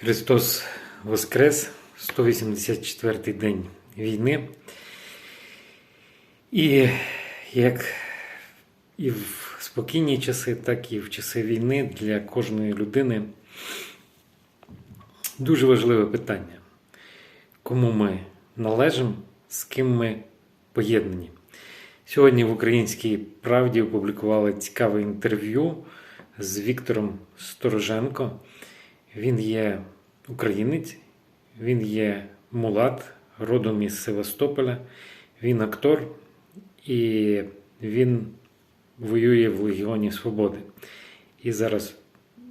Христос Воскрес, 184-й день війни. І як і в спокійні часи, так і в часи війни для кожної людини дуже важливе питання, кому ми належимо, з ким ми поєднані. Сьогодні в Українській правді опублікували цікаве інтерв'ю з Віктором Стороженко. Він є українець, він є мулат, родом із Севастополя, він актор і він воює в Легіоні Свободи. І зараз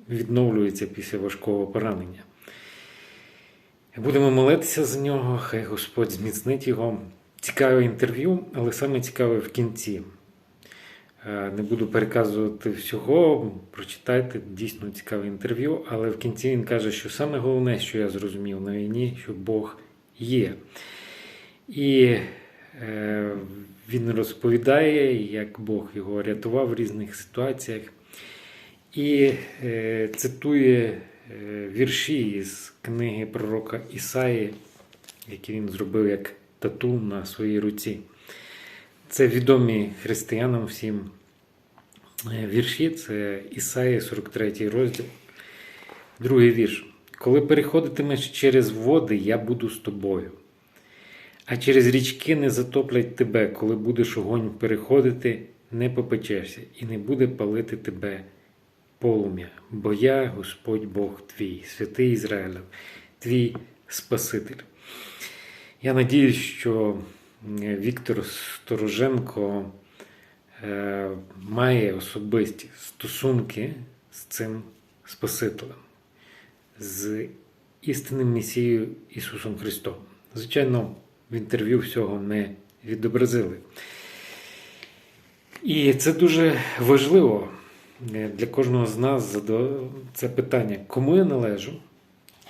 відновлюється після важкого поранення. Будемо молитися за нього, хай Господь зміцнить його. Цікаве інтерв'ю, але саме цікаве в кінці. Е, Не буду переказувати всього, прочитайте дійсно цікаве інтерв'ю, але в кінці він каже, що саме головне, що я зрозумів на війні, що Бог є. І е, він розповідає, як Бог його рятував в різних ситуаціях. І е, цитує е, вірші із книги пророка Ісаї, які він зробив як тату на своїй руці. Це відомі християнам всім е, вірші, це Ісаї, 43 розділ. Другий вірш. Коли переходитимеш через води, я буду з тобою. А через річки не затоплять тебе, коли будеш огонь переходити, не попечешся, і не буде палити тебе полум'я, бо я Господь Бог твій, святий Ізраїлев, твій Спаситель. Я надіюсь, що Віктор Стороженко е, має особисті стосунки з цим Спасителем, з істинним Месією Ісусом Христом. Звичайно, в інтерв'ю всього не відобразили. І це дуже важливо е, для кожного з нас це питання, кому я належу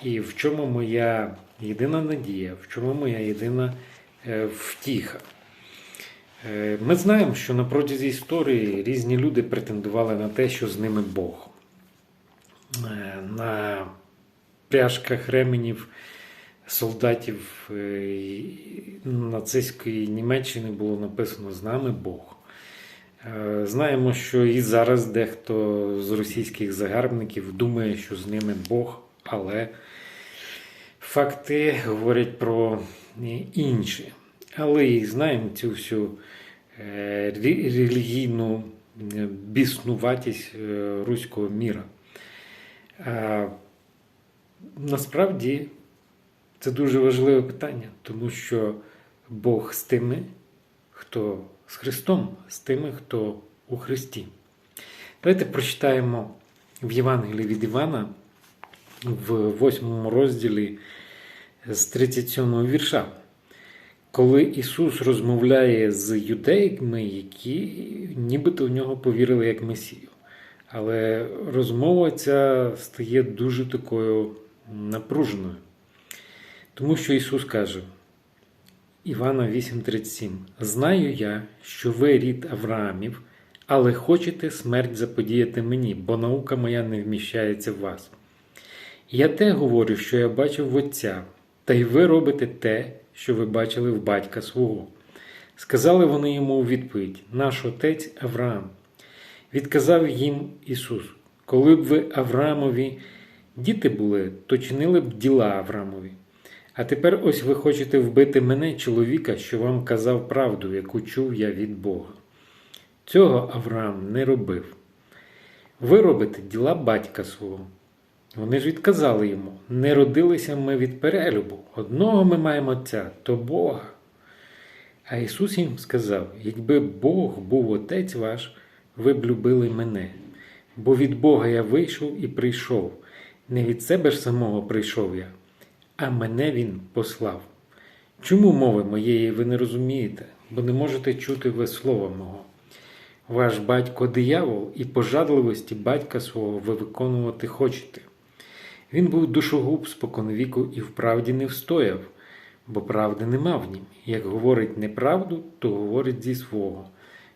і в чому моя єдина надія, в чому моя єдина втіха. Е, Ми знаємо, що на протязі історії різні люди претендували на те, що з ними Бог. Е, На пряжках ременів солдатів е, нацистської Німеччини було написано з нами Бог. Е, Знаємо, що і зараз дехто з російських загарбників думає, що з ними Бог, але факти говорять про е, інше. Але і знаємо цю всю е, релігійну е, біснуватість е, руського міра. Насправді це дуже важливе питання, тому що Бог з тими, хто з Христом, з тими, хто у Христі. Давайте прочитаємо в Євангелії від Івана в 8 розділі з 37 вірша. Коли Ісус розмовляє з юдеями, які нібито в нього повірили як Месію. Але розмова ця стає дуже такою напруженою. Тому що Ісус каже, Івана 8:37 Знаю я, що ви рід Авраамів, але хочете смерть заподіяти мені, бо наука моя не вміщається в вас. Я те говорю, що я бачив в Отця, та й ви робите те, що ви бачили в батька свого. Сказали вони йому у відповідь: Наш отець Авраам. Відказав їм Ісус: Коли б ви Авраамові діти були, то чинили б діла Авраамові. А тепер ось ви хочете вбити мене, чоловіка, що вам казав правду, яку чув я від Бога. Цього Авраам не робив. Ви робите діла батька свого. Вони ж відказали йому: не родилися ми від перелюбу, одного ми маємо Отця, то Бога. А Ісус їм сказав: якби Бог був Отець ваш, ви б любили мене, бо від Бога я вийшов і прийшов. Не від себе ж самого прийшов я, а мене Він послав. Чому мови моєї ви не розумієте, бо не можете чути ви слова мого? Ваш батько диявол і пожадливості батька свого ви виконувати хочете. Він був душогуб споконвіку і вправді не встояв, бо правди нема в нім. Як говорить неправду, то говорить зі свого,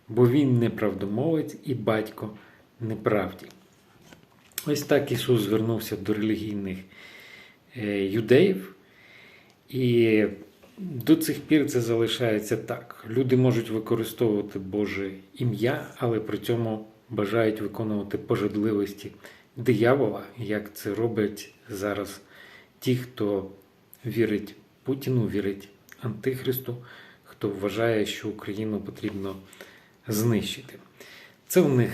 бо він неправдомовець і батько неправді. Ось так Ісус звернувся до релігійних е, юдеїв. І до цих пір це залишається так. Люди можуть використовувати Боже ім'я, але при цьому бажають виконувати пожадливості диявола, як це роблять зараз ті, хто вірить Путіну, вірить Антихристу, хто вважає, що Україну потрібно знищити. Це в них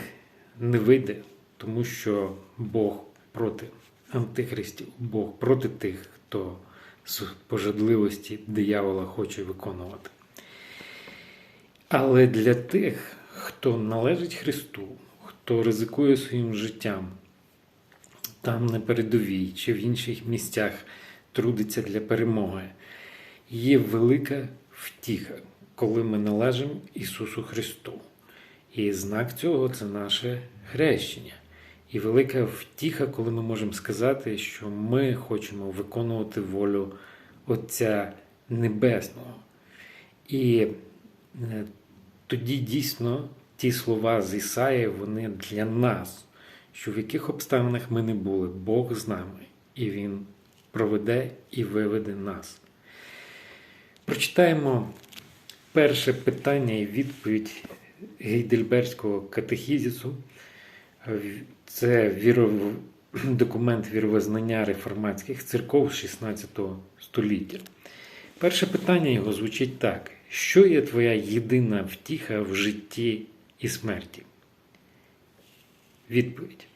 не вийде, тому що Бог проти антихристів, Бог проти тих, хто з пожадливості диявола хоче виконувати. Але для тих, хто належить Христу, хто ризикує своїм життям, там на передовій чи в інших місцях трудиться для перемоги, є велика втіха, коли ми належимо Ісусу Христу. І знак цього це наше хрещення. І велика втіха, коли ми можемо сказати, що ми хочемо виконувати волю Отця Небесного. І е, тоді дійсно ті слова з Ісаї, вони для нас, що в яких обставинах ми не були, Бог з нами, і Він проведе і виведе нас. Прочитаємо перше питання і відповідь Гейдельберського катехізісу. Це віров... документ віровизнання реформатських церков 16 століття. Перше питання його звучить так: що є твоя єдина втіха в житті і смерті? Відповідь: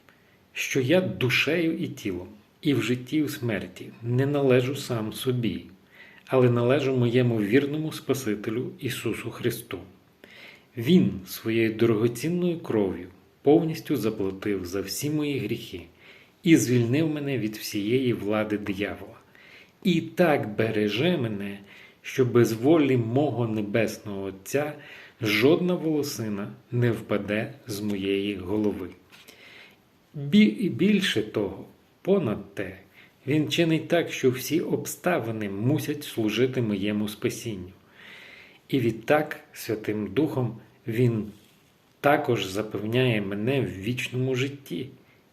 що я душею і тілом, і в житті і в смерті не належу сам собі, але належу моєму вірному Спасителю Ісусу Христу. Він своєю дорогоцінною кров'ю повністю заплатив за всі мої гріхи і звільнив мене від всієї влади диявола. І так береже мене, що без волі мого небесного Отця жодна волосина не впаде з моєї голови. Бі- Більше того, понад те, він чинить так, що всі обставини мусять служити моєму спасінню. І відтак Святим Духом Він також запевняє мене в вічному житті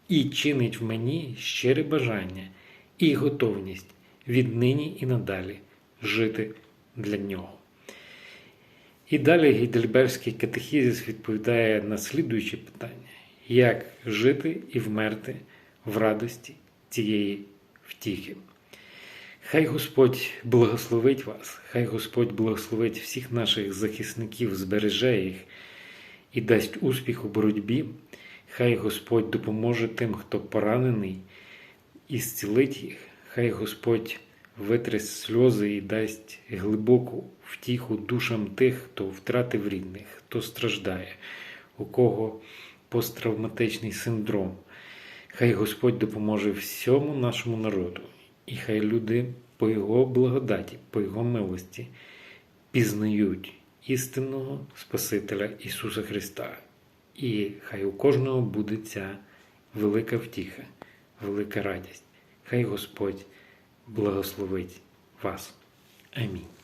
і чинить в мені щире бажання і готовність віднині і надалі жити для нього. І далі Гейдельберський катехізис відповідає на слідуючі питання: як жити і вмерти в радості цієї втіхи. Хай Господь благословить вас, хай Господь благословить всіх наших захисників, збереже їх і дасть успіх у боротьбі. Хай Господь допоможе тим, хто поранений, і зцілить їх. Хай Господь витре сльози і дасть глибоку втіху душам тих, хто втратив рідних, хто страждає, у кого посттравматичний синдром. Хай Господь допоможе всьому нашому народу, і хай люди по Його благодаті, по Його милості пізнають істинного Спасителя Ісуса Христа. І хай у кожного буде ця велика втіха, велика радість. Хай Господь благословить вас. Амінь.